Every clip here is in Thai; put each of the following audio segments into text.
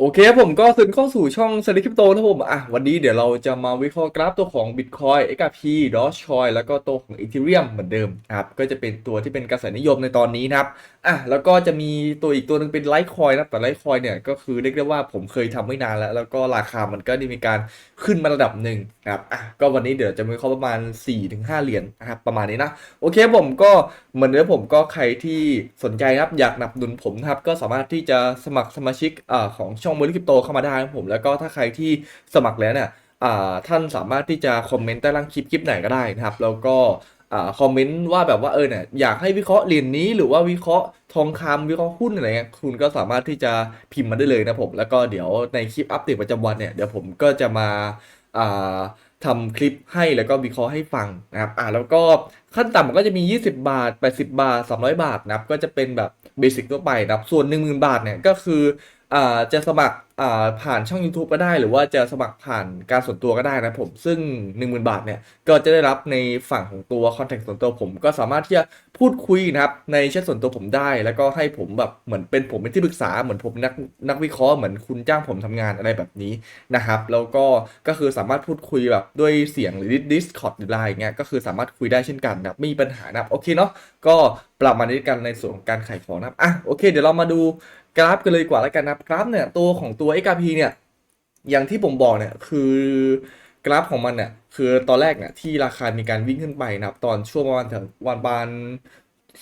โอเคครับผมก็ถึงเข้าสู่ช่องสลิปคริปโตนะครับผมอะวันนี้เดี๋ยวเราจะมาวิเคราะห์กราฟตัวของ Bitcoin XRP Dogecoin แล้วก็ตัวของ Ethereum เหมือนเดิมครับก็จะเป็นตัวที่เป็นกระแสนิยมในตอนนี้นะครับอะแล้วก็จะมีตัวอีกตัวหนึ่งเป็น Litecoin นะแต่ Litecoin เนี่ยก็คือเรียกได้ว่าผมเคยทำไม่นานแล้ว แล้วก็ราคามันก็ได้มีการขึ้นมาระดับหนึ่งครับอะก็วันนี้เดี๋ยวจะมีข้อประมาณ 4-5 เหรียญนะครับประมาณนี้นะโอเคผมก็เหมือนเดิมผมก็ใครที่สนใจนะครับอยากหนับหนุนผมนะครับก็สามารถที่จะสมัครสมาชิกอ่าของช่องบริคริปโตเข้ามาได้ครับผมแล้วก็ถ้าใครที่สมัครแล้วเนี่ยท่านสามารถที่จะคอมเมนต์ใต้ล่างคลิปคลิปไหนก็ได้นะครับ แล้วก็คอมเมนต์ว่าแบบว่าเออเนี่ยอยากให้วิเคราะห์เหรียญนี้หรือว่าวิเคราะห์ทองคำวิเคราะห์หุ้นอะไรเงี้ยคุณก็สามารถที่จะพิมพ์มาได้เลยนะผมแล้วก็เดี๋ยวในคลิปอัปเดตประจำวันเนี่ยเดี๋ยวผมก็จะมาอ่าทำคลิปให้แล้วก็วิเคราะห์ให้ฟังนะครับอ่าแล้วก็ขั้นต่ำมันก็จะมี 20 บาท 80 บาท 300 บาทนะครับก็จะเป็นแบบเบสิกทั่วไปนะครับส่วน 10,000 บาทเนี่ยก็คือ อ่าจะสมัครอ่าผ่านช่อง YouTube ก็ได้ หรือว่าจะสมัครผ่านการส่วนตัวก็ได้นะผมซึ่ง 10,000 บาทเนี่ยก็จะได้รับในฝั่งของตัวคอนแทคส่วนตัวผมก็สามารถที่จะพูดคุยนะครับในแชทส่วนตัวผมได้ แล้วก็ให้ผมแบบเหมือนเป็นผมเป็นที่ปรึกษาเหมือนผมนักนักวิเคราะห์เหมือนคุณจ้างผมทำงานอะไรแบบนี้นะครับแล้วก็ก็คือสามารถพูดคุยแบบด้วยเสียงหรือ Discord หรือไลน์เงี้ยก็คือสามารถคุยได้เช่นกันนะไม่มีปัญหานะโอเคเนาะก็ประมาณนี้กันในส่วนของการขายของนะอะโอเค เดี๋ยวเรามาดู กราฟกันเลยดีกว่าแล้วกันนะครับกราฟเนี่ยตัวของตัว XRP เนี่ยอย่างที่ผมบอกเนี่ยคือกราฟของมันเนี่ยคือตอนแรกเนี่ยที่ราคามีการวิ่งขึ้นไปนะครับตอนช่วงประมาณแถววันประมาณ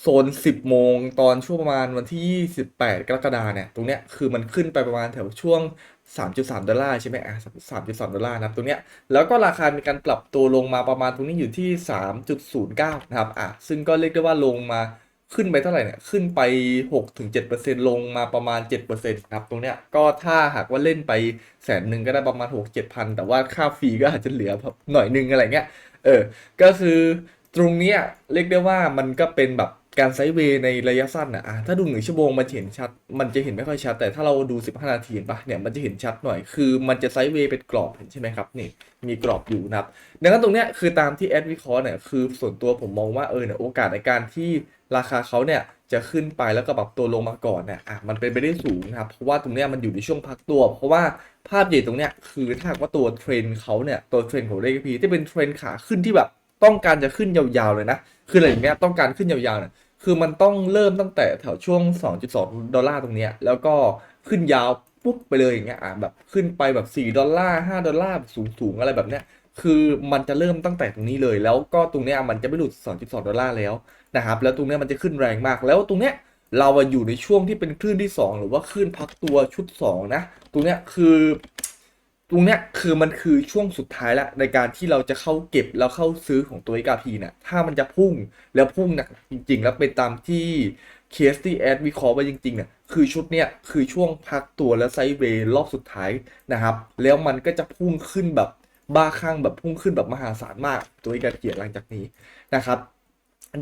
โซน 10 โมง ตอนช่วงประมาณวันที่ 28 กรกฎาเนี่ย ตรงเนี้ยคือมันขึ้นไปประมาณแถวช่วง 3.3 ดอลลาร์ใช่ไหมอะ3.3 ดอลลาร์นะครับตรงเนี้ย แล้วก็ราคามีการปรับตัวลงมาประมาณตรงนี้อยู่ที่ 3.09 นะครับ อะ ซึ่งก็เรียกได้ว่าลงมา ขึ้นไปเท่าไหร่เนี่ย ขึ้นไป 6-7%ลงมาประมาณ7%นะครับ ตรงเนี้ย ก็ถ้าหากว่าเล่นไปแสนหนึ่งก็ได้ประมาณ 6-7พัน แต่ว่าค่าฟรีก็อาจจะเหลือแบบหน่อยนึงอะไรเงี้ย เออ ก็คือตรงเนี้ยเรียกได้ว่ามันก็เป็นแบบ การไซด์เวย์ในระยะสั้นอะถ้าดูหนึ่งชั่วโมงมันเห็นชัด มันจะเห็นไม่ค่อยชัด แต่ถ้าเราดู 15 นาทีเห็นปะเนี่ยมันจะเห็นชัดหน่อย คือมันจะไซด์เวย์เป็นกรอบเห็นใช่ไหมครับนี่มีกรอบอยู่นะครับดังนั้นตรงเนี้ยคือตามที่แอดวิเคราะห์เนี่ยคือส่วนตัวผมมองว่าเออเนี่ยโอกาสในการที่ราคาเขาเนี่ยจะขึ้นไปแล้วก็ปรับตัวลงมาก่อนเนี่ยอะมันเป็นไปได้สูงนะครับเพราะว่าตรงเนี้ยมันอยู่ในช่วงพักตัว เพราะว่าภาพใหญ่ตรงเนี้ยคือถ้าว่าตัวเทรนเขาเนี่ยตัวเทรนของเลขพีที่เป็นเทรนขาขึ้นที่แบบต้องการจะขึ้นยาวๆเลยนะ คืออะไรอย่างเงี้ยต้องการขึ้นยาวๆเนี่ย คือมันต้องเริ่มตั้งแต่แถวช่วง 2.2 ดอลลาร์ตรงเนี้ยแล้วก็ขึ้นยาวปุ๊บไปเลยอย่างเงี้ยอะแบบขึ้นไปแบบ4ดอลลาร์5ดอลลาร์สูงๆอะไรแบบเนี้ยคือมันจะเริ่มตั้งแต่ตรงนี้เลย แล้วก็ตรงเนี้ยมันจะไม่หลุด 2.2 ดอลลาร์แล้วนะครับแล้วตรงเนี้ยมันจะขึ้นแรงมากแล้วตรงเนี้ยเราอะอยู่ในช่วงที่เป็นคลื่นที่ 2 หรือว่าคลื่นพักตัวชุด 2 นะ ตรงเนี้ยคือ ตรงเนี้ยคือมันคือช่วงสุดท้ายละในการที่เราจะเข้าเก็บแล้วเข้าซื้อของตัว XRP เนี่ยถ้ามันจะพุ่งแล้วพุ่งหนักจริง ๆ แล้วเป็นตามที่เคสที่แอดวิเคราะห์ไว้จริงๆเนี่ยคือชุดเนี้ยคือช่วงพักตัวแล้วไซด์เวย์รอบสุดท้ายนะครับ แล้วมันก็จะพุ่งขึ้นแบบบ้าคลั่งแบบพุ่งขึ้นแบบมหาศาลมากตัว XRP หลังจากนี้นะครับ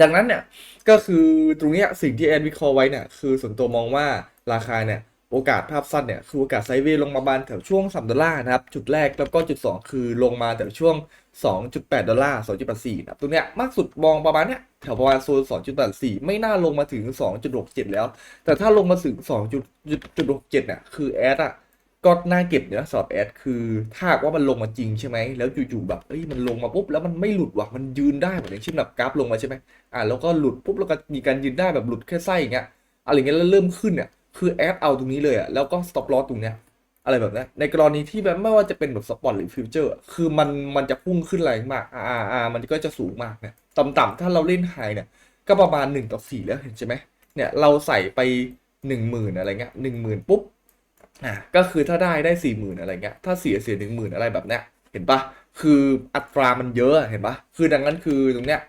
ดังนั้นเนี่ยก็คือตรงเนี้ยสิ่งที่แอดวิเคราะห์ไว้เนี่ยคือส่วนตัวมองว่าราคาเนี่ย โอกาสภาพสั้นเนี่ยคือโอกาสไซด์เวลงมาประมาณแถวช่วง3ดอลลาร์นะครับ จุดแรกแล้วก็จุด 2 คือลงมาแถวช่วง 2.8 ดอลลาร์ 2.84นะครับตรงเนี้ยมากสุดมองประมาณเนี้ยแถวประมาณโซน 2.84 ไม่น่าลงมาถึง 2.67 แล้ว แต่ถ้าลงมาถึง 2.67เนี่ยคือแอดอะก็น่าเก็บเนี่ยสำหรับแอดคือถ้าว่ามันลงมาจริงใช่ไหมแล้วอยู่ๆแบบเอ้ยมันลงมาปุ๊บแล้วมันไม่หลุดว่ะมันยืนได้เหมือนอย่างเช่นแบบกราฟลงมาใช่ไหมอ่าแล้วก็หลุดปุ๊บแล้วก็มีการยืนได้แบบหลุดแค่ไส้อย่างเงี้ยอะไรเงี้ยแล้วเริ่มขึ้นเนี่ย คือแอดเอาตรงนี้เลยอะแล้วก็ stop loss ตรงเนี้ยอะไรแบบเนี้ยในกรณีที่แบบไม่ว่าจะเป็นแบบสปอร์ตหรือฟิวเจอร์คือมันมันจะพุ่งขึ้นแรงมากอ่าอ่ามันก็จะสูงมากเนี่ยต่ำๆถ้าเราเล่นไฮเนี่ย ก็ประมาณ 1 ต่อ 4 แล้วเห็นใช่ไหมเนี่ยเราใส่ไป 1 0,000 อะไรเงี้ย1 0,000ปุ๊บอะก็คือถ้าได้ได้สี่หมื่นอะไรเงี้ยถ้าเสียเสียหนึ่งหมื่นอะไรแบบเนี้ยเห็นปะคืออัตรามันเยอะเห็นปะคือดังนั้นคือตรงเนี้ย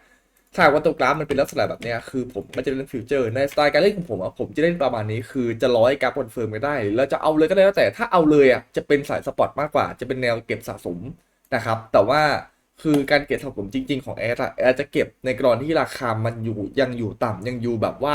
ถ้าว่าตัวกราฟมันเป็นลักษณะแบบเนี้ยคือผมก็จะเล่นฟิวเจอร์ในสไตล์การเล่นของผมอะผมจะเล่นประมาณนี้คือจะร้อยกราฟคอนเฟิร์มไม่ได้แล้วจะเอาเลยก็ได้แล้วแต่ถ้าเอาเลยอะจะเป็นสายสปอร์ตมากกว่า จะเป็นแนวเก็บสะสมนะครับแต่ว่าคือการเก็บสะสมจริง ๆของแอดอะแอดจะเก็บในกรณีที่ราคามันอยู่ยังอยู่ต่ำยังอยู่แบบว่า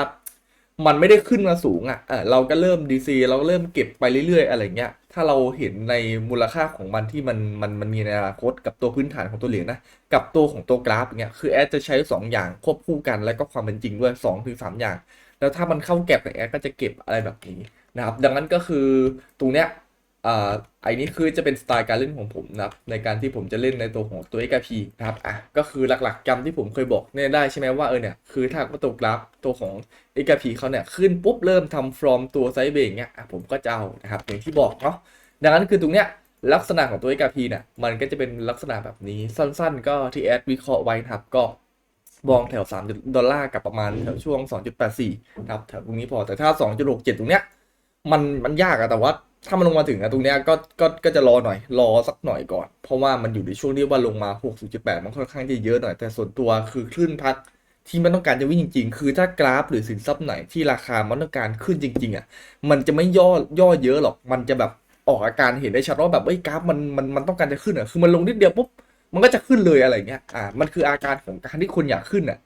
มันไม่ได้ขึ้นมาสูงอะเออเราก็เริ่ม DC เราก็เริ่มเก็บไปเรื่อยๆ อะไรเงี้ย ถ้าเราเห็นในมูลค่าของมันที่มันมันมันมีในอนาคตกับตัวพื้นฐานของตัวเหรียญนะ กับตัวของตัวกราฟเงี้ยคือแอดจะใช้ 2 อย่างควบคู่กันและก็ความเป็นจริงด้วย2ถึง3อย่าง แล้วถ้ามันเข้าแก็บในี่แอดก็จะเก็บอะไรแบบนี้นะครับดังนั้นก็คือตรงเนี้ย อ่าไอ้นี้คือจะเป็นสไตล์การเล่นของผมนะครับในการที่ผมจะเล่นในตัวของตัว XRP นะครับอะก็คือหลักๆจำที่ผมเคยบอกเนี่ยได้ใช่ไหมว่าเออเนี่ยคือถ้าว่าตัวกราฟตัวของ XRP เขาเนี่ยขึ้นปุ๊บเริ่มทำ from ตัวไซด์เบรกเนี่ยอะผมก็จะเอานะครับอย่างที่บอกเนาะดังนั้นคือตรงเนี้ยลักษณะของตัว XRP เนี่ยมันก็จะเป็นลักษณะแบบนี้สั้นๆ ก็ที่แอดวิเคราะห์ไว้นะครับก็มองแถว 3 ดอลลาร์กับประมาณแถวช่วง 2.84นะครับแถวตรงนี้พอแต่ถ้า 2.67 ตรงเนี้ยมันมันยากอะแต่ว่า ถ้ามันลงมาถึงอะตรงเนี้ยก็ก็ก็จะรอหน่อย รอสักหน่อยก่อน เพราะว่ามันอยู่ในช่วงที่ว่าลงมา 6.8 มันค่อนข้างจะเยอะหน่อย แต่ส่วนตัวคือคลื่นพัดที่มันต้องการจะวิ่งจริง ๆ คือถ้ากราฟหรือสินทรัพย์ไหนที่ราคามันต้องการขึ้นจริง ๆอะมันจะไม่ย่อย่อเยอะหรอก มันจะแบบออกอาการเห็นได้ชัดว่าแบบเอ้ยกราฟมันมันมันต้องการจะขึ้นอะคือมันลงนิดเดียวปุ๊บมันก็จะขึ้นเลยอะไรเงี้ยอ่ามันคืออาการของการที่คนอยากขึ้นอะ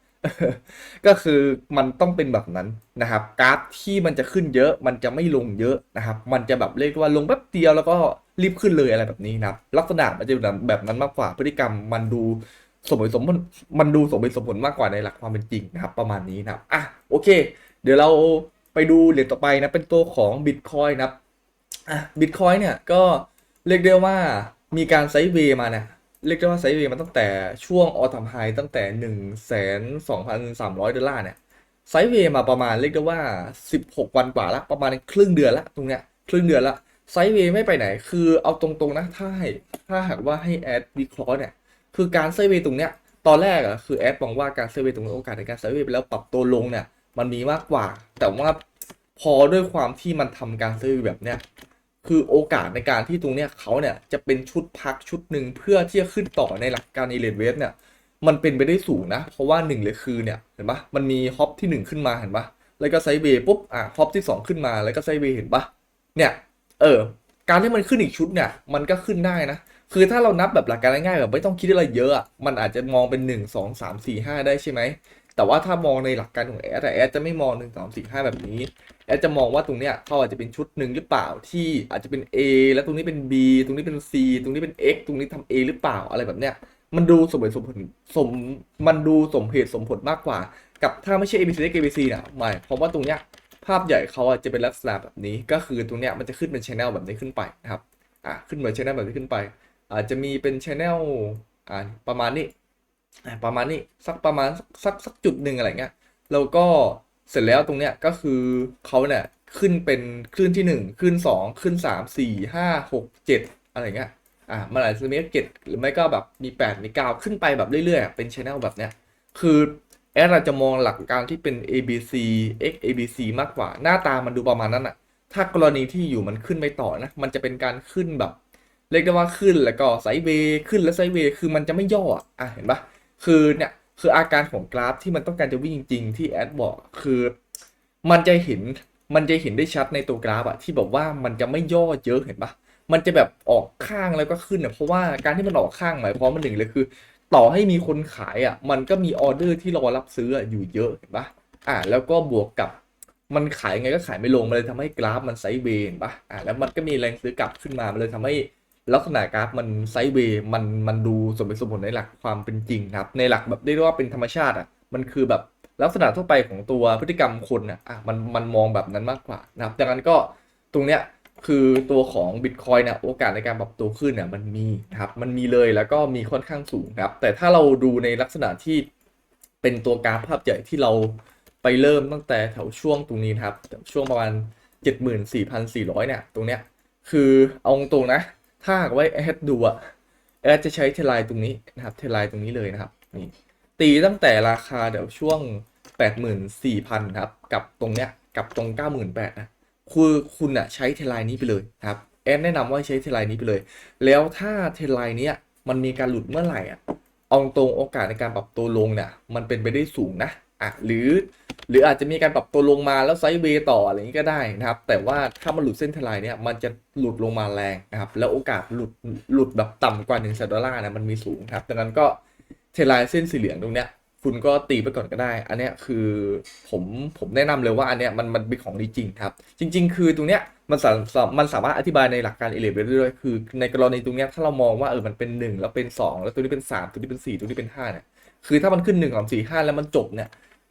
ก็คือมันต้องเป็นแบบนั้นนะครับ กราฟที่มันจะขึ้นเยอะ มันจะไม่ลงเยอะนะครับ มันจะแบบเรียกว่าลงแป๊บเดียวแล้วก็รีบขึ้นเลยอะไรแบบนี้นะครับ ลักษณะมันจะแบบนั้นมากกว่าพฤติกรรมมันดูสมเหตุสมผลมันดูสมเหตุสมผลมากกว่าในหลักความเป็นจริงนะครับ ประมาณนี้นะครับอะโอเค เดี๋ยวเราไปดูเหรียญต่อไปนะเป็นตัวของ Bitcoin นะครับอะ Bitcoin เนี่ยก็เรียกได้ว่ามีการไซด์เวย์มาเนี่ย เรียกได้ว่าไซด์เวย์มาตั้งแต่ช่วงออท m มไฮตั้งแต่1นึ่งแสนสองพันสามร้อยดอลลาร์เนี่ยไซด์เวย์มาประมาณเรียกได้ว่า16วันกว่าละประมาณครึ่งเดือนละตรงเนี้ยครึ่งเดือนละไซด์เวย์ไม่ไปไหน คือเอาตรงๆนะถ้าให้ถ้าหากว่าให้แอดวิเคราะห์เนี่ยคือการไซด์เวย์ตรงเนี้ยตอนแรกอะคือแอดมองว่าการไซด์เวย์ตรงนี้โอกาสในการไซด์เวย์ไปแล้วปรับตัวลงเนี่ยมันมีมากกว่า แต่ว่าพอด้วยความที่มันทำการไซด์เวย์แบบเนี้ย คือโอกาสในการที่ตรงเนี้ยเขาเนี่ยจะเป็นชุดพักชุดหนึ่งเพื่อที่จะขึ้นต่อในหลักการอีเลดเวฟเนี่ยมันเป็นไปได้สูงนะ เพราะว่าหนึ่งเลยคือเนี่ยเห็นปะมันมีฮอปที่หนึ่งขึ้นมาเห็นปะแล้วก็ไซเวย์ปุ๊บอะฮอปที่สองขึ้นมาแล้วก็ไซเวย์เห็นปะเนี่ยเออการที่มันขึ้นอีกชุดเนี่ยมันก็ขึ้นได้นะ คือถ้าเรานับแบบหลักการง่ายๆแบบไม่ต้องคิดอะไรเยอะอะมันอาจจะมองเป็นหนึ่งสองสามสี่ห้าได้ใช่ไหม แต่ว่าถ้ามองในหลักการของแอดแต่แอดจะไม่มองหนึ่งสองสี่ห้าแบบนี้ แอดจะมองว่าตรงเนี้ยเขาอาจจะเป็นชุดหนึ่งหรือเปล่าที่อาจจะเป็น A แล้วตรงนี้เป็น B ตรงนี้เป็น C ตรงนี้เป็น X ตรงนี้ทำ A หรือเปล่าอะไรแบบเนี้ยมันดูสมเหตุสมผลสมมันดูสมเหตุสมผลมากกว่า กับถ้าไม่ใช่ ABC เล็ก ABC เนี่ยไม่เพราะว่าตรงเนี้ยภาพใหญ่เขาอาจจะเป็นลักษณะแบบนี้ก็คือตรงเนี้ยมันจะขึ้นเป็นชแนลแบบนี้ขึ้นไปนะครับอะขึ้นเหมือนชแนลแบบนี้ขึ้นไป อาจจะมีเป็นชแนลอ่าประมาณนี้ ประมาณนี้สักประมาณสักสักจุดหนึ่งอะไรเงี้ยแล้วก็เสร็จแล้วตรงเนี้ยก็คือเขาเนี่ยขึ้นเป็นคลื่นที่หนึ่งคลื่นสองคลื่นสามสี่ห้าหกเจ็ดอะไรเงี้ยอ่ามันอาจจะมีเจ็ดหรือไม่ก็แบบมีแปดมีเก้าขึ้นไปแบบเรื่อยๆ เป็นชแนลแบบเนี้ยคือแอดเราจะมองหลักการที่เป็น A B C X A B C มากกว่า หน้าตามันดูประมาณนั้นอะถ้ากรณีที่อยู่มันขึ้นไม่ต่อนะ มันจะเป็นการขึ้นแบบ เรียกได้ว่าขึ้นแล้วก็ไซเวย์ขึ้นแล้วไซเวย์คือมันจะไม่ย่ออะอะเห็นปะ คือเนี่ยคืออาการของกราฟที่มันต้องการจะวิ่งจริงๆที่แอดบอกคือ มันจะเห็นมันจะเห็นได้ชัดในตัวกราฟอะที่แบบว่ามันจะไม่ย่อเยอะเห็นปะมันจะแบบออกข้างแล้วก็ขึ้นอะเพราะว่าการที่มันออกข้างหมายความว่าหนึ่งเลยคือ ต่อให้มีคนขายอะมันก็มีออเดอร์ที่รอรับซื้อออยู่เยอะเห็นปะอ่า แล้วก็บวกกับมันขายไงก็ขายไม่ลงมันเลยทำให้กราฟมันไซด์เวนปะอ่าแล้วมันก็มีแรงซื้อกลับขึ้นมา มันเลยทำให้ ลักษณะกราฟมันไซด์เวย์มันมันดูสมเหตุสมผลในหลักความเป็นจริงครับ ในหลักแบบเรียกว่าเป็นธรรมชาติอะมันคือแบบลักษณะทั่วไปของตัวพฤติกรรมคนอะอะมันมันมองแบบนั้นมากกว่านะครับดังนั้นก็ตรงเนี้ยคือตัวของ Bitcoin เนี่ยโอกาสในการปรับตัวขึ้นเนี่ยมันมีนะครับมันมีเลยแล้วก็มีค่อนข้างสูงนะครับ แต่ถ้าเราดูในลักษณะที่เป็นตัวกราฟภาพใหญ่ที่เราไปเริ่มตั้งแต่แถวช่วงตรงนี้ครับช่วงประมาณ 74,400 เนี่ย ตรงเนี้ยคือเอาตรงนะ ถ้าหากว่าแอดดูอะแอดจะใช้เทไลน์ตรงนี้นะครับเทไลน์ตรงนี้เลยนะครับนี่ตีตั้งแต่ราคาเดี๋ยวช่วง 84,000นะครับกับตรงเนี้ยกับตรง 98,000นะคือคุณอะใช้เทไลน์นี้ไปเลยนะครับแอดแนะนำว่าใช้เทไลน์นี้ไปเลย แล้วถ้าเทไลน์เนี้ยมันมีการหลุดเมื่อไหร่อะเอาตรงโอกาสในการปรับตัวลงเนี่ยมันเป็นไปได้สูงนะ อะหรือ หรืออาจจะมีการปรับตัวลงมาแล้วไซด์เวย์ต่ออะไรนี้ก็ได้นะครับ แต่ว่าถ้ามันหลุดเส้นทลายเนี่ยมันจะหลุดลงมาแรงนะครับ แล้วโอกาสหลุดหลุดแบบต่ำกว่า1นึ่งแสนดอลลาร์นะมันมีสูงครับดังนั้นก็เทลายเส้นสีเหลืองตรงเนี้ยคุณก็ตีไปก่อนก็ได้ อันเนี้ยคือผมผมแนะนำเลยว่าอันเนี้ยมันมันเป็นของดีจริงครับ จริง ๆ คือตรงเนี้ยมันสามารถมันสามารถอธิบายในหลักการเอเลเวได้ด้วยคือในกรณีตรงเนี้ยถ้าเรามองว่าเออมันเป็น 1 แล้วเป็น 2 แล้วตัวนี้เป็น 3 ตัวนี้เป็น 4 ตัวนี้เป็น5เนี่ยคือถ้ามันขึ้น1 2 4 5 แล้วมันจบเนี่ย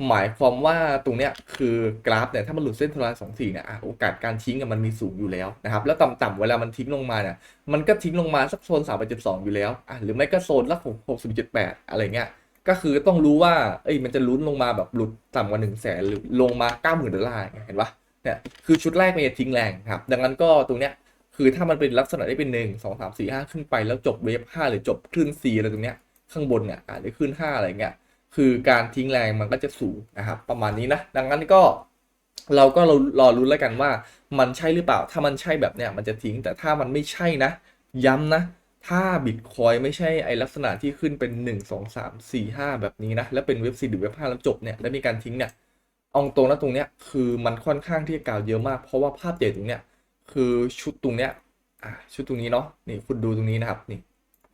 หมายความว่าตรงเนี้ยคือกราฟเนี่ยถ้ามันหลุดเส้นทลายสองสี่เนี่ยโอกาสการทิ้งอะมันมีสูงอยู่แล้วนะครับแล้วต่ำๆเวลามันทิ้งลงมาเนี่ยมันก็ทิ้งลงมาสักโซนสามจุดสองอยู่แล้วอะหรือไม่ก็โซนละหกหกสิบจุดแปดอะไรเงี้ยก็คือต้องรู้ว่าเอ้ยมันจะลุ้นลงมาแบบหลุดต่ำกว่าหนึ่งแสนหรือลงมาเก้าหมื่นดอลลาร์เห็นปะเนี่ยคือชุดแรกมันจะทิ้งแรงครับดังนั้นก็ตรงเนี้ยคือถ้ามันเป็นลักษณะที่เป็นหนึ่งสองสามสี่ห้าขึ้นไปแล้วจบเวฟห้าหรือจบคลื่นซีอะไรตรงเนี้ยข้างบนเนี่ยอะหรือคลื่นห้าอะไรเงี้ย คือการทิ้งแรงมันก็จะสูงนะครับ ประมาณนี้นะ ดังนั้นก็เราก็เรารอรุ้นแล้วกันว่ามันใช่หรือเปล่า ถ้ามันใช่แบบเนี้ยมันจะทิ้ง แต่ถ้ามันไม่ใช่นะ ย้ำนะ ถ้าบิตคอยไม่ใช่ไอลักษณะที่ขึ้นเป็น 1 2 3 4 5 แบบนี้นะ แล้วเป็นเว็บซีหรือเว็บห้าแล้วจบเนี่ย แล้วมีการทิ้งเนี่ยเอาตรงนะตรงเนี้ยคือมันค่อนข้างที่จะกล่าวเยอะมาก เพราะว่าภาพใหญ่ตรงเนี้ยคือชุดตรงเนี้ยชุดตรงนี้เนาะ นี่คุณดูตรงนี้นะครับ นี่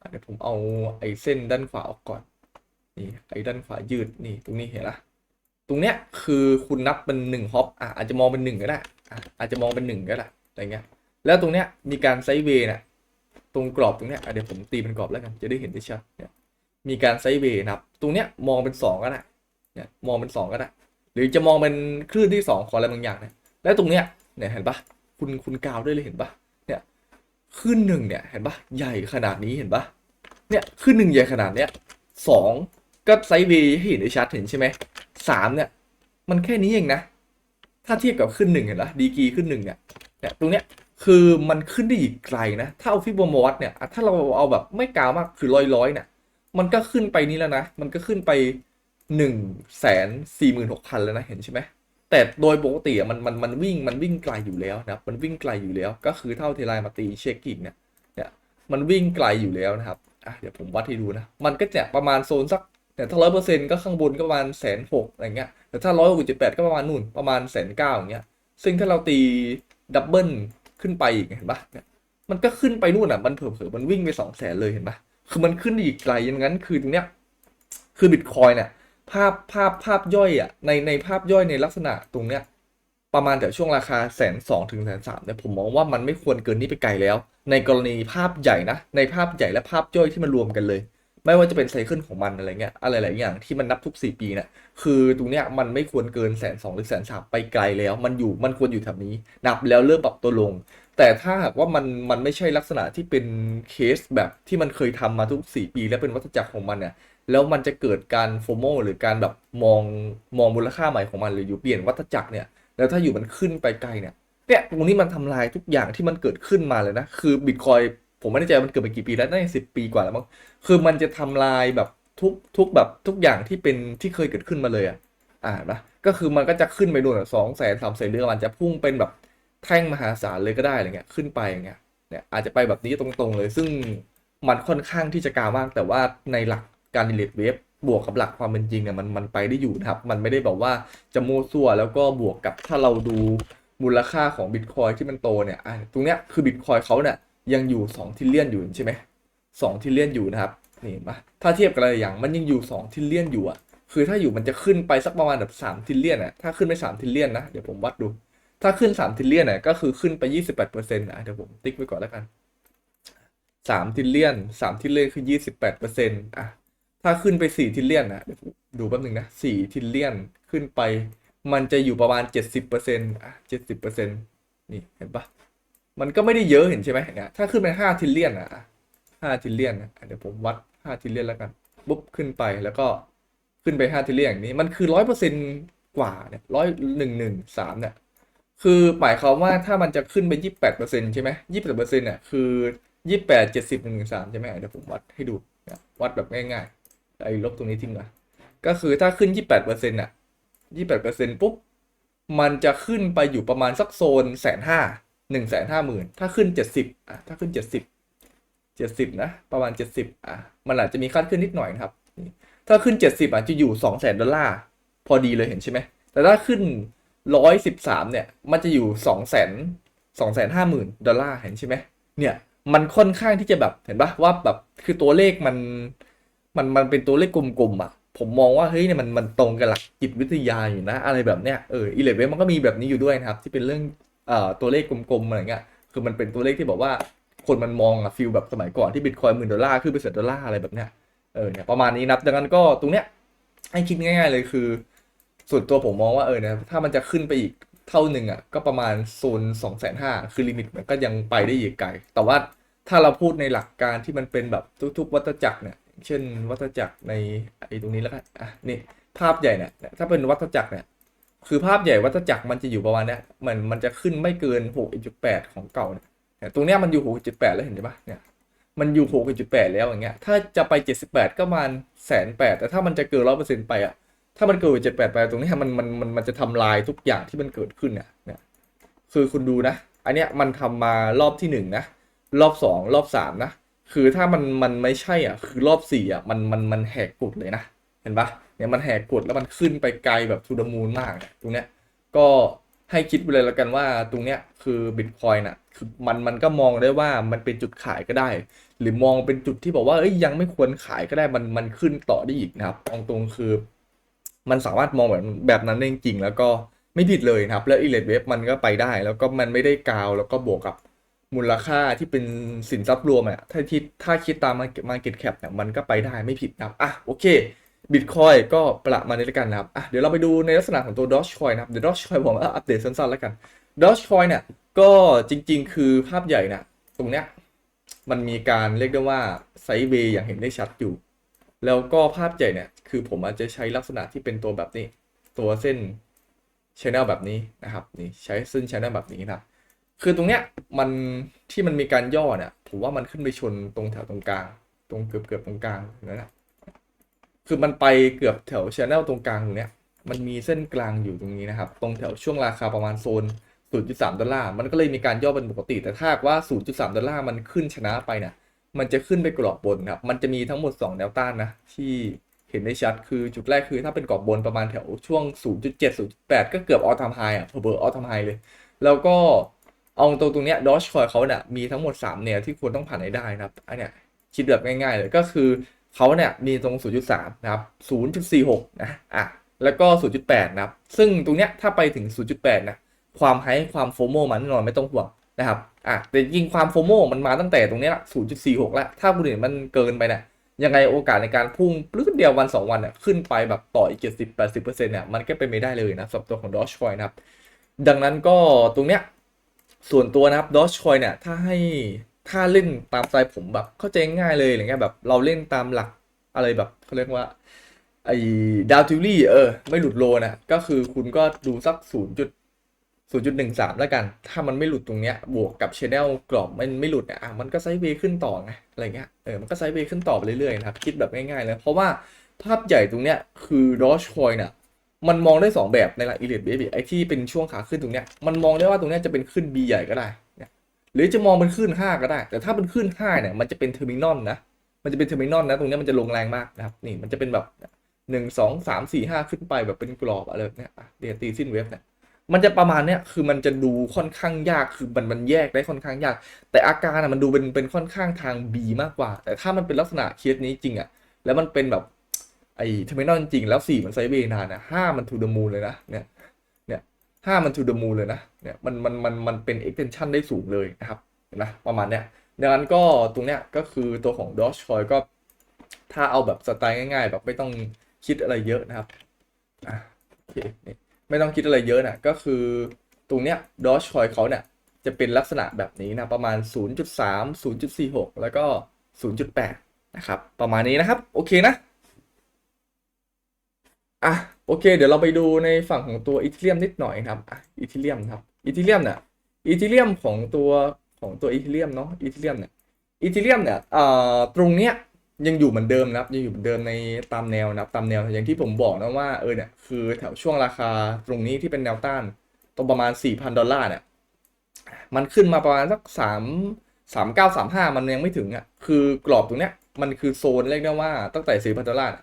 เดี๋ยวผมเอาไอ้เส้นด้านขวาออกก่อน นี่ไอ้ด้านขวายืดนี่ตรงนี้เห็นละตรงเนี้ยคือคุณนับเป็นหนึ่งฮอปอะอาจจะมองเป็นหนึ่งก็ได้อะอาจจะมองเป็นหนึ่งก็ได้อะไรเงี้ยแล้วตรงเนี้ยมีการไซด์เวย์เนี่ยตรงกรอบตรงเนี้ยเดี๋ยวผมตีเป็นกรอบแล้วกันจะได้เห็นได้ชัดเนี่ยมีการไซด์เวย์นับ ตรงเนี้ยมองเป็นสองก็ได้เนี่ยมองเป็นสองก็ได้หรือจะมองเป็นคลื่นที่สองของอะไรบางอย่างเนี่ยแล้วตรงเนี้ยเนี่ยเห็นปะคุณคุณกาวด้วยเลยเห็นปะเนี่ยคลื่นหนึ่งเนี่ยเห็นปะใหญ่ขนาดนี้เห็นปะเนี่ยคลื่นหนึ่งใหญ่ขนาดเนี้ยสอง ก็ไซด์เวย์ให้เห็นได้ชัดเห็นใช่ไหมสามเนี่ย มันแค่นี้เองนะ ถ้าเทียบกับขึ้นหนึ่งเห็นปะดีกีขึ้นหนึ่งเนี่ยเนี่ยตรงเนี้ยคือมันขึ้นได้อีกไกลนะ ถ้าเอาฟิโบมาวัดเนี่ย ถ้าเราเอาแบบไม่กาวมากคือร้อยร้อยเนี่ย มันก็ขึ้นไปนี้แล้วนะ มันก็ขึ้นไปหนึ่งแสนสี่หมื่นหกพันแล้วนะ เห็นใช่ไหม แต่โดยปกติอะมันมันมันวิ่งมันวิ่งไกลอยู่แล้วนะ มันวิ่งไกลอยู่แล้ว ก็คือเท่าเทลน์มาตีเช็คกิ้งเนี่ย เนี่ย มันวิ่งไกลอยู่แล้วนะครับ อะเดี๋ยวผมวัดให้ดูนะ มันก็จะประมาณโซนสัก แต่ถ้าร้อยเปอร์เซ็นต์ก็ข้างบนก็ประมาณแสนหกอะไรเงี้ย แต่ถ้าร้อยหกสิบแปดก็ประมาณนู่นประมาณแสนเก้าอย่างเงี้ย ซึ่งถ้าเราตีดับเบิลขึ้นไปอีกเห็นปะเนี่ยมันก็ขึ้นไปนู่นอะ มันเผลอๆมันวิ่งไปสองแสนเลยเห็นปะคือมันขึ้นอีกไกลอย่างนั้นคือตรงเนี้ยคือบิตคอยเนี่ยภาพภาพภาพย่อยอะในในภาพย่อยในลักษณะตรงเนี้ยประมาณแต่ช่วงราคาแสนสองถึงแสนสามเนี่ยผมมองว่ามันไม่ควรเกินนี้ไปไกลแล้ว ในกรณีภาพใหญ่นะ ในภาพใหญ่และภาพย่อยที่มันรวมกันเลย ไม่ว่าจะเป็นไซเคิลของมันอะไรเงี้ยอะไรหลายอย่างที่มันนับทุก 4 ปีเนี่ยคือตรงเนี้ยมันไม่ควรเกินแสนสองหรือแสนสามไปไกลแล้ว มันอยู่มันควรอยู่แถบนี้ นับแล้วเริ่มปรับตัวลง แต่ถ้าหากว่ามันมันไม่ใช่ลักษณะที่เป็นเคสแบบที่มันเคยทำมาทุก 4 ปี และเป็นวัฏจักรของมันเนี่ยแล้วมันจะเกิดการโฟโมหรือการแบบมองมองมูลค่าใหม่ของมันหรืออยู่เปลี่ยนวัฏจักรเนี่ยแล้วถ้าอยู่มันขึ้นไปไกลเนี่ยเนี่ยตรงนี้มันทำลายทุกอย่างที่มันเกิดขึ้นมาเลยนะ คือบิตคอย ผมไม่แน่ใจมันเกิดไปกี่ปีแล้วน่าจะสิบปีกว่าแล้วมั้งคือมันจะทำลายแบบทุกทุกแบบทุกอย่างที่เป็นที่เคยเกิดขึ้นมาเลยอะอ่านะก็คือมันก็จะขึ้นไปนู่นสองแสนสามแสนเรือมันจะพุ่งเป็นแบบแท่งมหาศาลเลยก็ได้อะไรเงี้ยขึ้นไปอย่างเงี้ยเนี่ยอาจจะไปแบบนี้ตรงๆเลย ซึ่งมันค่อนข้างที่จะกาวมาก แต่ว่าในหลักการดิเลตเวฟบวกกับหลักความเป็นจริงเนี่ยมันมันไปได้อยู่นะครับ มันไม่ได้แบบว่าจะโมซั่วแล้วก็บวกกับถ้าเราดูมูลค่าของบิตคอยที่มันโตเนี่ยตรงเนี้ยคือบิตคอยเขาเนี่ย ยังอยู่2ทิลเลียนอยู่ใช่ไหมสองทิลเลียนอยู่นะครับนี่เห็นปะถ้าเทียบกับอะไรอย่างมันยังอยู่2ทิลเลียนอยู่อะคือถ้าอยู่มันจะขึ้นไปสักประมาณแบบ3ทิลเลียนอะถ้าขึ้นไป3ทิลเลียนนะเดี๋ยวผมวัดดู ถ้าขึ้น3ทิลเลียนอะก็คือขึ้นไป28%อะเดี๋ยวผมติ๊กไว้ก่อนแล้วกัน3ทิลเลียน3ทิลเลียนคือ28%อะถ้าขึ้นไป4ทิลเลียนอะเดี๋ยวดูแป๊บนึงนะ4ทิลเลียนขึ้นไป มันจะอยู่ประมาณ70%อะ70%นี่เห็นปะ มันก็ไม่ได้เยอะเห็นใช่ไหมเนี่ยถ้าขึ้นเป็น5ทิลเลียนอะ5ทิลเลียนเดี๋ยวผมวัด5ทิลเลียนแล้วกันปุ๊บขึ้นไปแล้วก็ขึ้นไป5ทิลเลียนอย่างนี้มันคือ100%กว่าเนี่ยร้อยหนึ่งหนึ่งสามเนี่ยคือหมายความว่าถ้ามันจะขึ้นไป28%ใช่ไหม28%เปอร์เซ็นเนี่ยคือ28 70 1 3ใช่ไหมเดี๋ยวผมวัดให้ดูเนี่ยวัดแบบง่ายๆไอ้ลบตรงนี้ทิ้งก่อนก็คือถ้าขึ้น28%น่ะยี่แปดเปอร์เซ็นปุ๊บมันจะขึ้นไปอยู่ประมาณสักโซนแสนห้า หนึ่งแสนห้าหมื่นถ้าขึ้นเจ็ดสิบอะถ้าขึ้นเจ็ดสิบเจ็ดสิบนะประมาณเจ็ดสิบอะมันอาจจะมีขั้นขึ้นนิดหน่อยนะครับ ถ้าขึ้นเจ็ดสิบอาจจะอยู่สองแสนดอลลาร์พอดีเลยเห็นใช่ไหมแต่ถ้าขึ้นร้อยสิบสามเนี่ย มันจะอยู่สองแสนสองแสนห้าหมื่นดอลลาร์เห็นใช่ไหมเนี่ยมันค่อนข้างที่จะแบบเห็นปะว่าแบบคือตัวเลขมันมันมันเป็นตัวเลขกลมๆอะผมมองว่าเฮ้ยเนี่ยมันมันตรงกับหลักจิตวิทยาอยู่นะ อะไรแบบเนี้ยเอออีเลฟเวมันก็มีแบบนี้อยู่ด้วยนะครับ ที่เป็นเรื่อง เอ่อตัวเลขกลมๆอะไรเงี้ยคือมันเป็นตัวเลขที่บอกว่าคนมันมองอะฟิลแบบสมัยก่อนที่บิตคอยหมื่นดอลลาร์ขึ้นไปเศษดอลลาร์อะไรแบบเนี้ยเออเนี่ยประมาณนี้นับดังนั้นก็ตรงเนี้ยให้คิดง่าย ๆเลยคือ ส่วนตัวผมมองว่าเออนะถ้ามันจะขึ้นไปอีกเท่าหนึ่งอะก็ประมาณโซนสองแสนห้าคือลิมิตมันก็ยังไปได้อีกไกล แต่ว่าถ้าเราพูดในหลักการที่มันเป็นแบบทุก ๆ วัฏจักรเนี่ย เช่น วัฏจักรในไอ้ตรงนี้แล้วกันอะนี่ภาพใหญ่เนี่ยถ้าเป็นวัฏจักรเนี่ย คือภาพใหญ่วัฏจักรมันจะอยู่ประมาณนี้ยมันมันจะขึ้นไม่เกินหกจุดแปดของเก่าเนี่ยตรงเนี้ยมันอยู่หกจุดแปดแล้วเห็นไหมเนี่ยมันอยู่หกจุดแปดแล้วอย่างเงี้ยถ้าจะไปเจ็ดสิบแปดก็ประมาณแสนแปดแต่ถ้ามันจะเกินร้อยเปอร์เซ็นต์ไปอะถ้ามันเกินเจ็ดแปดไปตรงนี้มันมันมันมันจะทำลายทุกอย่างที่มันเกิดขึ้นเนี่ยเนี่ยคือคุณดูนะ อันเนี้ยมันทำมารอบที่หนึ่งนะรอบสองรอบสามนะคือถ้ามันมันไม่ใช่อะคือรอบสี่อะมันมันมันแหกกฎเลยนะเห็นปะ เนี่ยมันแหกกฎแล้วมันขึ้นไปไกลแบบทูดมูลมากเนี่ยตรงเนี้ยก็ให้คิดไปเลยแล้วกันว่าตรงเนี้ยคือบิตคอยน่ะคือมันมันก็มองได้ว่ามันเป็นจุดขายก็ได้ หรือมองเป็นจุดที่บอกว่าเอ้ยยังไม่ควรขายก็ได้มันมันขึ้นต่อได้อีกนะครับตรงตรงๆคือ มันสามารถมองแบบแบบนั้นได้จริงแล้วก็ไม่ผิดเลยนะครับ แล้วอีเลดเวฟมันก็ไปได้ แล้วก็มันไม่ได้กาวแล้วก็บวกกับมูลค่าที่เป็นสินทรัพย์รวมอะถ้าคิดถ้าคิดตามมาเก็ตแคปเนี่ยมันก็ไปได้ไม่ผิดนะครับอะโอเค บิตคอยก็ประมาณนี้แล้วกันนะครับอะเดี๋ยวเราไปดูในลักษณะของตัว Dogecoin นะครับเดี๋ยว Dogecoin ผมอัปเดตสั้นๆแล้วกัน Dogecoin เนี่ยก็จริง ๆ คือภาพใหญ่นี่ยตรงเนี้ยมันมีการเรียกได้ว่าไซเวย์อย่างเห็นได้ชัดอยู่ แล้วก็ภาพใหญ่เนี่ยคือผมอาจจะใช้ลักษณะที่เป็นตัวแบบนี้ ตัวเส้น channel แบบนี้นะครับนี่ใช้เส้น channel แบบนี้นะครับคือตรงเนี้ยมันที่มันมีการย่อเนี่ยผมว่ามันขึ้นไปชนตรงแถวตรงกลาง ตรงเกือบๆตรงกลางนั่นแหละ คือมันไปเกือบแถวชแนลตรงกลางตรงเนี้ยมันมีเส้นกลางอยู่ตรงนี้นะครับ ตรงแถวช่วงราคาประมาณโซน 0.3 ดอลลาร์ มันก็เลยมีการย่อเป็นปกติ แต่ถ้าว่า 0.3 ดอลลาร์มันขึ้นชนะไปนี่ยมันจะขึ้นไปกรอบบนครับ มันจะมีทั้งหมด 2 แนวต้านนะ ที่เห็นได้ชัด คือจุดแรกคือถ้าเป็นกรอบบนประมาณแถวช่วง 0.7 0.8 ก็เกือบออทามไฮอะเบอร์ออทามไฮเลย แล้วก็เอาตรงตรงเนี้ยดอชคอยเขาเนี่ยมีทั้งหมด 3 แนวที่ควรต้องผ่านให้ได้นะครับ อันเนี้ยคิดแบบง่ายๆเลยก็คือ เขาเนี่ยมีตรง 0.3 นะครับ 0.46 นะอะแล้วก็ 0.8 นะครับ ซึ่งตรงเนี้ยถ้าไปถึง 0.8 นะ ความไฮความโฟโมมันแน่นอนไม่ต้องห่วงนะครับอะแต่จริงความโฟโมมันมาตั้งแต่ตรงเนี้ยละ 0.46 แล้ว ถ้าคุณเห็นมันเกินไปเนี่ยยังไงโอกาสในการพุ่งปลื้ดเดียววัน 2 วันเนี่ยขึ้นไปแบบต่ออีก 70-80%เนี่ยมันก็เป็นไม่ได้เลยนะสำหรับตัวของ Dogecoin นะครับ ดังนั้นก็ตรงเนี้ยส่วนตัวนะครับ Dogecoin เนี่ยถ้าให้ ถ้าเล่นตามสไตล์ผมแบบเข้าใจง่ายเลยอะไรเงี้ยแบบเราเล่นตามหลักอะไรแบบเขาเรียกว่าไอ้ดาวทิวลี่เออ ไม่หลุดโลนะก็คือคุณก็ดูสักศูนย์จุดศูนย์จุดหนึ่งสามแล้วกัน ถ้ามันไม่หลุดตรงเนี้ย บวกกับชแนลกรอบมันไม่หลุดเนี่ยอะมันก็ไซด์เวย์ขึ้นต่อไงอะไรเงี้ยเออมันก็ไซด์เวย์ขึ้นต่อไปเรื่อยๆนะครับ คิดแบบง่ายๆเลยเพราะว่าภาพใหญ่ตรงเนี้ยคือ Dogecoin เนี่ยมันมองได้สองแบบในหลักอีเลดเบบี้ไอที่เป็นช่วงขาขึ้นตรงเนี้ยมันมองได้ว่าตรงเนี้ยจะเป็นขึ้น B ใหญ่ก็ได้เนี่ย หรือจะมองเป็นขึ้น5ก็ได้ แต่ถ้าเป็นขึ้น5เนี่ยมันจะเป็นเทอร์มินอลนะมันจะเป็นเทอร์มินอลนะตรงนี้มันจะลงแรงมากนะครับนี่มันจะเป็นแบบหนึ่งสองสามสี่ห้าขึ้นไปแบบเป็นกรอบอะไรแบบเนี้ยเดียตีสิ้นเว็บเนี่ยมันจะประมาณเนี้ยคือมันจะดูค่อนข้างยากคือมันมันแยกได้ค่อนข้างยาก แต่อาการอะมันดูเป็นเป็นค่อนข้างทาง B มากกว่า แต่ถ้ามันเป็นลักษณะเคสนี้จริงอะแล้วมันเป็นแบบไอ้เทอร์มินอลจริงแล้วสี่มันไซเวย์นานนะห้ามันทูเดมูนเลยนะเนี่ย ห้ามันทูดมูเลยนะเนี่ยมันมันมันมันเป็น extension ได้สูงเลยนะครับเห็นไหมประมาณเนี้ยดังนั้นก็ตรงเนี้ยก็คือตัวของ Dogecoin ก็ถ้าเอาแบบสไตล์ง่าย ๆ แบบไม่ต้องคิดอะไรเยอะนะครับอะโอเคนี่ไม่ต้องคิดอะไรเยอะนะก็คือตรงเนี้ย Dogecoin เขาเนี่ยจะเป็นลักษณะแบบนี้นะประมาณ 0.3 0.46 แล้วก็ 0.8 นะครับ ประมาณนี้นะครับ โอเคนะ อะ โอเค เดี๋ยวเราไปดูในฝั่งของตัวอีเทเรียมนิดหน่อยครับอะอีเทเรียมครับอีเทเรียมเนี่ยอีเทเรียมของตัวของตัวอีเทเรียมเนาะอีเทเรียมเนี่ยอีเทเรียมเนี่ยเอ่อตรงเนี้ยยังอยู่เหมือนเดิมนะครับยังอยู่เหมือนเดิมในตามแนวนะครับตามแนวอย่างที่ผมบอกนะว่าเออเนี่ยคือแถวช่วงราคาตรงนี้ที่เป็นแนวต้านตรงประมาณ 4,000 ดอลลาร์เนี่ยมันขึ้นมาประมาณสักสามสามเก้าสามห้ามันยังไม่ถึงอะคือกรอบตรงเนี้ยมันคือโซนเรียกได้ว่าตั้งแต่4,000ดอลลาร์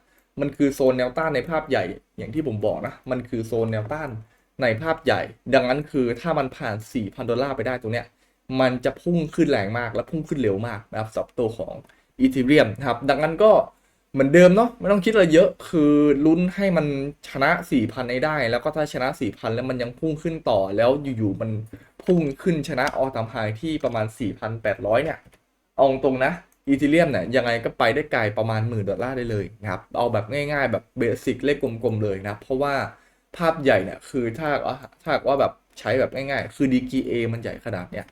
มันคือโซนแนวต้านในภาพใหญ่ อย่างที่ผมบอกนะ มันคือโซนแนวต้านในภาพใหญ่ ดังนั้นคือถ้ามันผ่าน 4,000 ดอลลาร์ไปได้ตรงเนี้ย มันจะพุ่งขึ้นแรงมากและพุ่งขึ้นเร็วมากนะครับสำหรับตัวของอีเทเรียมนะครับ ดังนั้นก็เหมือนเดิมเนาะไม่ต้องคิดอะไรเยอะคือลุ้นให้มันชนะ 4,000ให้ได้ แล้วก็ถ้าชนะ 4,000 แล้วมันยังพุ่งขึ้นต่อแล้วอยู่ๆมันพุ่งขึ้นชนะออตามไฮที่ประมาณ 4,800 เนี่ย เอาตรงนะ อีเทเรียมเนี่ยยังไงก็ไปได้ไกลประมาณหมื่นดอลลาร์ได้เลยนะครับ เอาแบบง่าย ๆ แบบเบสิกเลขกลมๆเลยนะ เพราะว่าภาพใหญ่เนี่ยคือถ้าถ้าว่าแบบใช้แบบง่ายๆ คือ DGA มันใหญ่ขนาดเนี้ย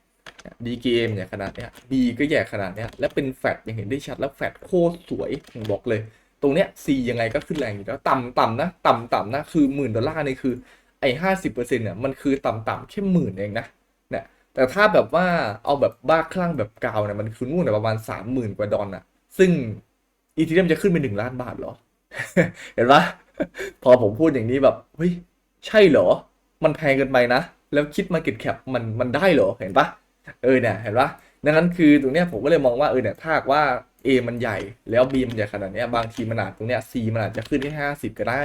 DGA มันใหญ่ขนาดเนี้ย B ก็ใหญ่ขนาดเนี้ย และเป็นแฟตยังเห็นได้ชัดแล้วแฟตโคตรสวยผมบอกเลย ตรงเนี้ย C ยังไงก็ขึ้นแรงอยู่แล้วต่ำต่ำนะต่ำต่ำนะคือหมื่นดอลลาร์นี่คือไอ้ห้าสิบเปอร์เซ็นต์เนี่ยมันคือต่ำต่ำแค่หมื่นเองนะ แต่ถ้าแบบว่าเอาแบบบ้าคลั่งแบบกาวเนี่ยมันคือนู่นนะประมาณสามหมื่นกว่าดอลลาร์อะซึ่งอีทีเรียมจะขึ้นเป็นหนึ่งล้านบาทเหรอ เห็นปะพอผมพูดอย่างนี้แบบเฮ้ยใช่เหรอ มันแพงเกินไปนะ แล้วคิด Market Cap มันมันได้เหรอเห็นปะเออเนี่ยเห็นปะดังนั้นคือตรงเนี้ยผมก็เลยมองว่าเออเนี่ยถ้ากว่า A มันใหญ่แล้ว B มันใหญ่ขนาดเนี้ยบางทีมันอาจตรงเนี้ย C มันอาจจะขึ้นที่ห้าสิบก็ได้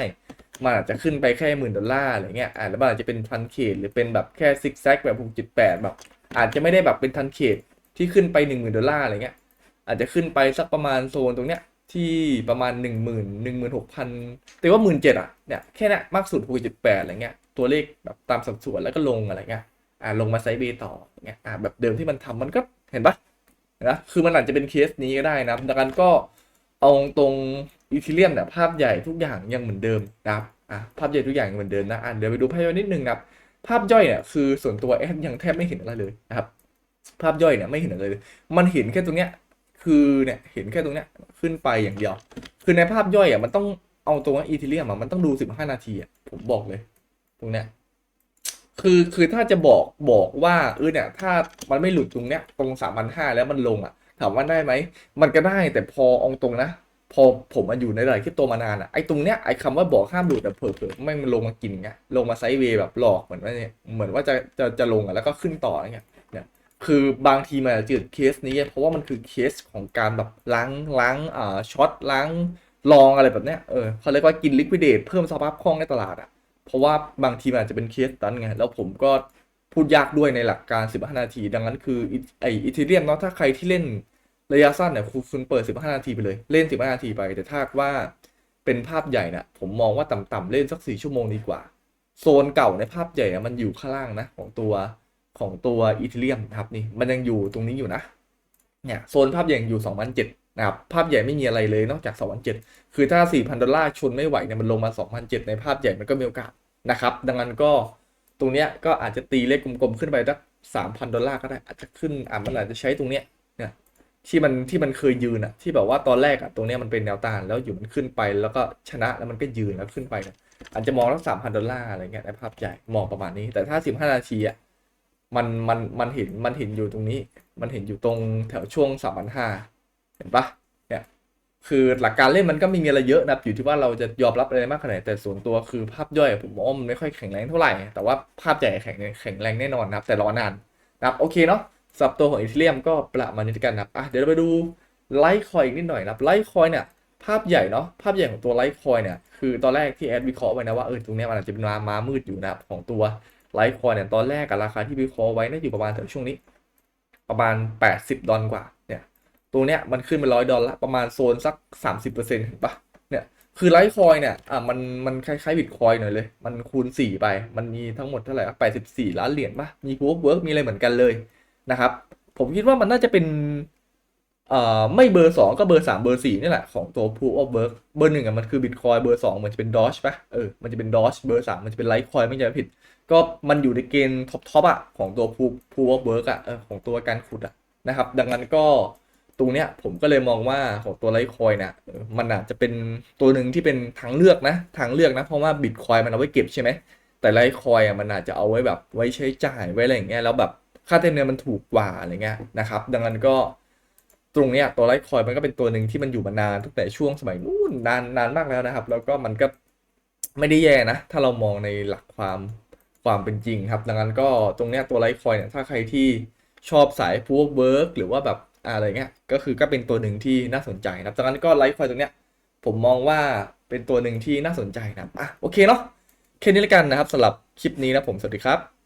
มันอาจจะขึ้นไปแค่หมื่นดอลลาร์อะไรเงี้ยอ่าแล้วมันอาจจะเป็นพันเคดหรือเป็นแบบแค่ซิกแซกแบบหกจุดแปดแบบ อาจจะไม่ได้แบบเป็นทันเคดที่ขึ้นไปหนึ่งหมื่นดอลลาร์อะไรเงี้ย อาจจะขึ้นไปสักประมาณโซนตรงเนี้ยที่ประมาณหนึ่งหมื่นหนึ่งหมื่นหกพันแต่ว่าหมื่นเจ็ดอะเนี่ยแค่นี้ยมากสุดหกจุดแปดอะไรเงี้ยตัวเลขแบบตามสัดส่วนแล้วก็ลงอะไรเงี้ยอ่าลงมาไซด์เบย์ต่อเงี้ยอ่าแบบเดิมที่มันทำมันก็เห็นปะนะคือมันอาจจะเป็นเคสนี้ก็ได้นะดังนั้นก็เอาตรง อีทีเรียมเนี่ยภาพใหญ่ทุกอย่างยังเหมือนเดิมนะครับอะภาพใหญ่ทุกอย่างยังเหมือนเดิมนะอะเดี๋ยวไปดูภาพย่อยนิดนึงนะครับภาพย่อยเนี่ยคือส่วนตัวแอดยังแทบไม่เห็นอะไรเลยนะครับภาพย่อยเนี่ยไม่เห็นอะไรเลย มันเห็นแค่ตรงเนี้ยคือเนี่ยเห็นแค่ตรงเนี้ยขึ้นไปอย่างเดียว คือในภาพย่อยอะมันต้องเอาตัวอีทีเรียมอะมันต้องดูสิบห้านาทีอะผมบอกเลย ตรงเนี้ยคือคือถ้าจะบอกบอกว่าเออเนี่ย ถ้ามันไม่หลุดตรงเนี้ยตรงสามพันห้าแล้วมันลงอะถามว่าได้ไหม มันก็ได้แต่พออาตรงนะ พอผมมาอยู่ในหลายคริปโตมานานอะไอ้ตรงเนี้ยไอ้คำว่าบอกห้ามหลุดแต่เผลอๆไม่มันลงมากินเงี้ยลงมาไซด์เวย์แบบหลอกเหมือนว่าเนี่ยเหมือนว่าจะจะจะลงอะแล้วก็ขึ้นต่ออะไรเงี้ยคือบางทีมันอาจจะเจอเคสนี้เพราะว่ามันคือเคสของการแบบล้างล้างอ่าช็อตล้างลองอะไรแบบเนี้ยเออเขาเรียกว่ากินลิควิดเดตเพิ่มสภาพคล่องในตลาดอะเพราะว่าบางทีมันอาจจะเป็นเคสนั้นไงแล้วผมก็พูดยากด้วยในหลักการ 15 นาที ดังนั้นคือไออีเทเรียมเนาะถ้าใครที่เล่น ระยะสั้นเนี่ยคุณเปิด 15 นาทีไปเลย เล่น 15 นาทีไป แต่ถ้าว่าเป็นภาพใหญ่นะผมมองว่าต่ำๆเล่นสัก 4 ชั่วโมงดีกว่า โซนเก่าในภาพใหญ่อะมันอยู่ข้างล่างนะของตัวของตัวอีเทเรียมครับนี่มันยังอยู่ตรงนี้อยู่นะเนี่ยโซนภาพใหญ่ยังอยู่2007นะครับภาพใหญ่ไม่มีอะไรเลยนอกจาก2007คือถ้า 4,000 ดอลลาร์ชนไม่ไหวเนี่ยมันลงมา2007ในภาพใหญ่มันก็มีโอกาสนะครับ ดังนั้นก็ตรงเนี้ยก็อาจจะตีเลขกลมๆขึ้นไปสัก3,000 ดอลลาร์ก็ได้อาจจะขึ้นอะมันอาจจะใช้ตรงเนี้ยเนี่ย ที่มันที่มันเคยยืนอะที่แบบว่าตอนแรกอะตรงเนี้ยมันเป็นแนวต้านแล้วอยู่มันขึ้นไปแล้วก็ชนะแล้วมันก็ยืนแล้วขึ้นไปเนี่ยอาจจะมองสัก3,000ดอลลาร์อะไรเงี้ยในภาพใหญ่มองประมาณนี้ แต่ถ้า15นาทีอะมันมันมันเห็นมันเห็นอยู่ตรงนี้ มันเห็นอยู่ตรงแถวช่วง3,500เห็นปะเนี่ยคือหลักการเล่นมันก็ไม่มีอะไรเยอะนะอยู่ที่ว่าเราจะยอมรับอะไรมากขนาดไหนแต่ส่วนตัวคือภาพย่อยผมมองว่ามันไม่ค่อยแข็งแรงเท่าไหร่แต่ว่าภาพใหญ่แข็งแข็งแรงแน่นอนนะแต่รอนานนะโอเคเนาะ สับตัวของอีเทเรียมก็ประมาณนี้กันนะอะเดี๋ยวเราไปดูไลท์คอยอีกนิดหน่อยนะไลท์คอยเนี่ยภาพใหญ่เนาะภาพใหญ่ของตัวไลท์คอยเนี่ยคือตอนแรกที่แอดวิเคราะห์ไว้นะว่าเออตรงเนี้ยมันอาจจะเป็นมามามืดอยู่นะครับของตัวไลท์คอยเนี่ยตอนแรกกับราคาที่วิเคราะห์ไว้น่าอยู่ประมาณแถวช่วงนี้ ประมาณ 80 ดอลกว่าเนี่ยตัวเนี้ยมันขึ้นไปร้อยดอลลาร์ประมาณโซนสัก 30%เห็นปะเนี่ยคือไลท์คอยเนี่ยอะมันมันคล้ายๆบิตคอยหน่อยเลย มันคูณ 4 ไป มันมีทั้งหมดเท่าไหร่อะ84ล้านเหรียญปะมีพวกเวิร์กมีอะไรเหมือนกันเลย นะครับ ผมคิดว่ามันน่าจะเป็นไม่เบอร์ 2 ก็เบอร์ 3 เบอร์ 4 นี่แหละ ของตัว proof of work เบอร์หนึ่งอะมันคือบิตคอยเบอร์ 2 มันจะเป็น Doge ปะเออมันจะเป็น Doge เบอร์ 3 มันจะเป็นไลท์คอยไม่ใช่ผิด ก็มันอยู่ในเกณฑ์ท็อปทอปอะของตัว proof proof of work อะของตัวการขุดอะนะครับ ดังนั้นก็ตรงเนี้ยผมก็เลยมองว่าของตัวไลท์คอยเนี่ยมันอาจจะเป็นตัวหนึ่งที่เป็นทางเลือกนะทางเลือกนะ เพราะว่าบิตคอยมันเอาไว้เก็บใช่ไหมแต่ไลท์คอยอะมันอาจจะเอาไว้แบบไว้ใช้จ่ายไว้อะไรอย่างเงี้ยแล้วแบบ ค่าเต็มเนียมมันถูกกว่าอะไรเงี้ยนะครับ ดังนั้นก็ตรงเนี้ยตัวไลท์คอยมันก็เป็นตัวหนึ่งที่มันอยู่มานานตั้งแต่ช่วงสมัยนู้นนานนานมากแล้วนะครับ แล้วก็มันก็ไม่ได้แย่นะ ถ้าเรามองในหลักความความเป็นจริงครับ ดังนั้นก็ตรงเนี้ยตัวไลท์คอยเนี่ยถ้าใครที่ชอบสายพวกเวิร์กหรือว่าแบบอะไรเงี้ยก็คือก็เป็นตัวหนึ่งที่น่าสนใจนะครับดังนั้นก็ไลท์คอยตรงเนี้ยผมมองว่าเป็นตัวหนึ่งที่น่าสนใจนะอะโอเคเนาะแค่นี้แล้วกันนะครับสำหรับคลิปนี้นะผมสวัสดีครับ